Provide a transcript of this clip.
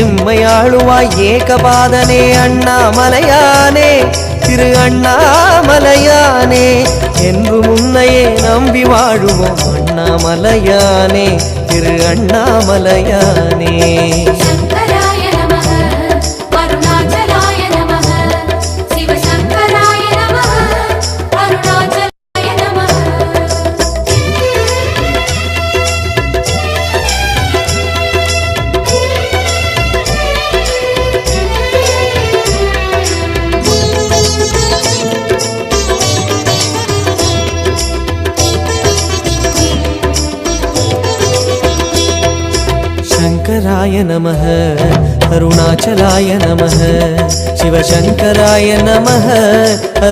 ஆளுவாய் ஏகபாதனே அண்ணாமலையானே திரு அண்ணாமலையானே என்று முன்னையே நம்பி வாழுவோம் அண்ணாமலையானே திரு அண்ணாமலையானே. शङ्कराय नमः अरुणाचलाय नमः शिवशङ्कराय नमः